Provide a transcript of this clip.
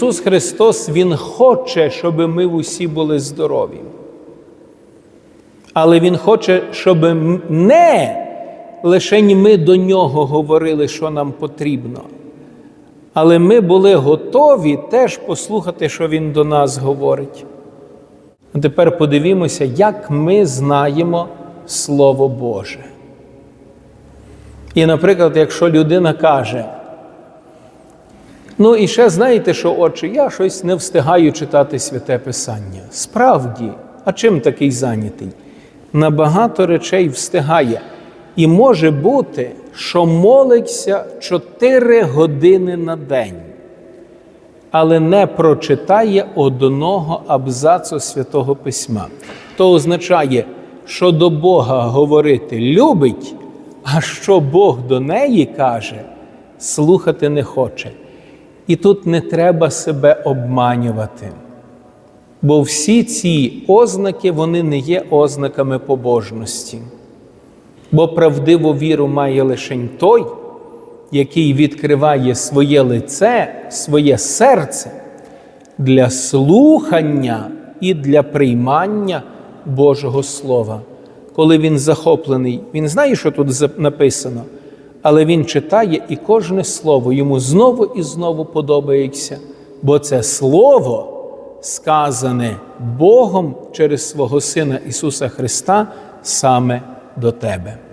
Ісус Христос Він хоче, щоб ми усі були здорові. Але Він хоче, щоб не лише ми до Нього говорили, що нам потрібно, але ми були готові теж послухати, що Він до нас говорить. А тепер подивімося, як ми знаємо Слово Боже. І, наприклад, якщо людина каже, ну і ще знаєте, що, отче, я щось не встигаю читати святе Писання. Справді, а чим такий зайнятий? На багато речей встигає. І може бути, що молиться 4 години на день, але не прочитає одного абзацу святого письма. То означає, що до Бога говорити любить, а що Бог до неї каже, слухати не хоче. І тут не треба себе обманювати. Бо всі ці ознаки вони не є ознаками побожності. Бо правдиву віру має лише той, який відкриває своє лице, своє серце для слухання і для приймання Божого Слова. Коли він захоплений, він знає, що тут написано, але він читає і кожне слово йому знову і знову подобається, бо це слово сказане Богом через свого Сина Ісуса Христа саме до тебе.